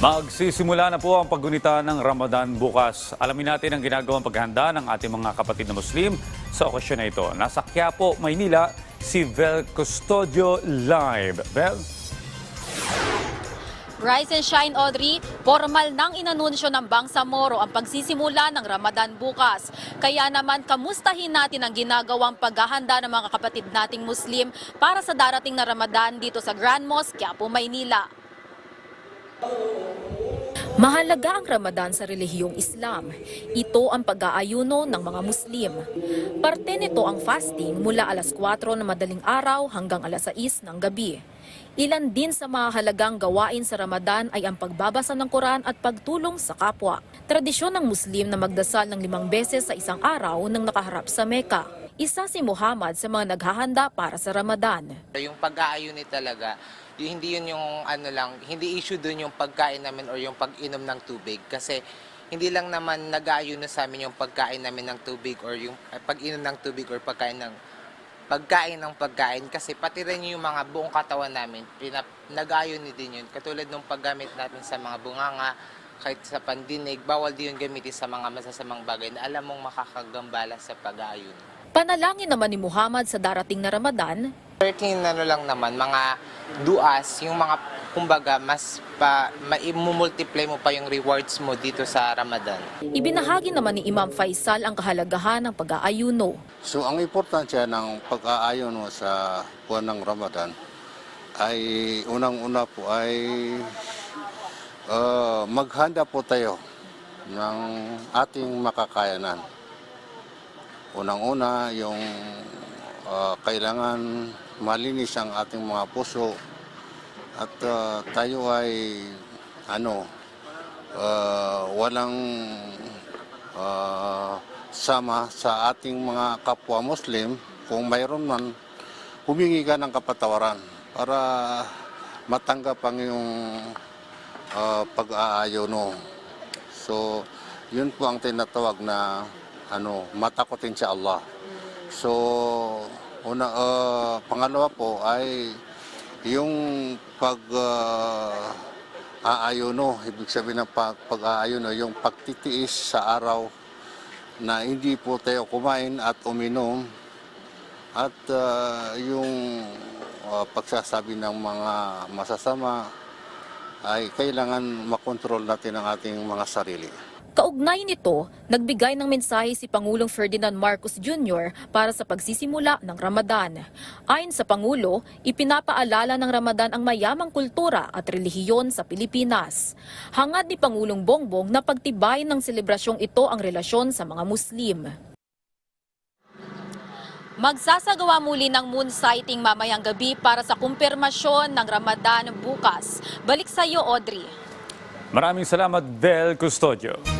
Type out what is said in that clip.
Magsisimula na po ang paggunita ng Ramadan bukas. Alamin natin ang ginagawang paghanda ng ating mga kapatid na Muslim sa okasyon na ito. Nasa Quiapo, Maynila, si Vel Custodio Live. Vel? Rise and Shine Audrey, formal nang inanunsyo ng Bangsamoro ang pagsisimula ng Ramadan bukas. Kaya naman kamustahin natin ang ginagawang paghahanda ng mga kapatid nating Muslim para sa darating na Ramadan dito sa Grand Mosque, Quiapo, Maynila. Mahalaga ang Ramadan sa relihiyong Islam. Ito ang pag-aayuno ng mga Muslim. Parte nito ang fasting mula alas 4 ng madaling araw hanggang alas 6 ng gabi. Ilan din sa mahalagang gawain sa Ramadan ay ang pagbabasa ng Quran at pagtulong sa kapwa. Tradisyon ng Muslim na magdasal ng limang beses sa isang araw nang nakaharap sa Mecca. Isa si Muhammad sa mga naghahanda para sa Ramadan. Yung pag-aayunin talaga, hindi yun yung ano lang, hindi issue dun yung pagkain namin or yung pag-inom ng tubig. Kasi hindi lang naman nag-aayuno sa amin yung pagkain namin ng tubig or yung eh, pag-inom ng tubig or pagkain ng pagkain ng pagkain. Kasi pati rin yung mga buong katawan namin pinap, nag-aayunin din yun. Katulad ng paggamit natin sa mga bunganga kahit sa pandinig bawal din yun gamitin sa mga masasamang bagay na alam mong makakagambala sa pag-aayun Panalangin naman ni Muhammad sa darating na Ramadan 13 ano lang naman, mga duas, yung mga kumbaga mas pa maimumultiply mo pa yung rewards mo dito sa Ramadan. Ibinahagi naman ni Imam Faisal ang kahalagahan ng pag-aayuno. So ang importansya ng pag-aayon mo sa buwan ng Ramadan ay unang-una po ay ah, maghanda po tayo ng ating makakayanan. Unang-una yung ah, kailangan malinis ang ating mga puso at ah, tayo ay ano ah, walang ah, sama sa ating mga kapwa Muslim, kung mayroon man, humingi ka ng kapatawaran para matanggap ang iyong ah, pag-aayono. So, yun po ang tinatawag na ano, matakotin sa Allah. So, una, ah, pangalawa po ay yung pag ah, aayono, ibig sabihin ng pag, pag-aayono, yung pagtitiis sa araw na hindi po tayo kumain at uminom at ah, yung ah, pagsasabi ng mga masasama ay kailangan makontrol natin ang ating mga sarili. Kaugnay nito, nagbigay ng mensahe si Pangulong Ferdinand Marcos Jr. para sa pagsisimula ng Ramadan. Ayon sa Pangulo, ipinapaalala ng Ramadan ang mayamang kultura at relihiyon sa Pilipinas. Hangad ni Pangulong Bongbong na pagtibayin ng selebrasyong ito ang relasyon sa mga Muslim. Magsasagawa muli ng moon sighting mamayang gabi para sa kumpirmasyon ng Ramadan bukas. Balik sa iyo, Audrey. Maraming salamat, Vel Custodio.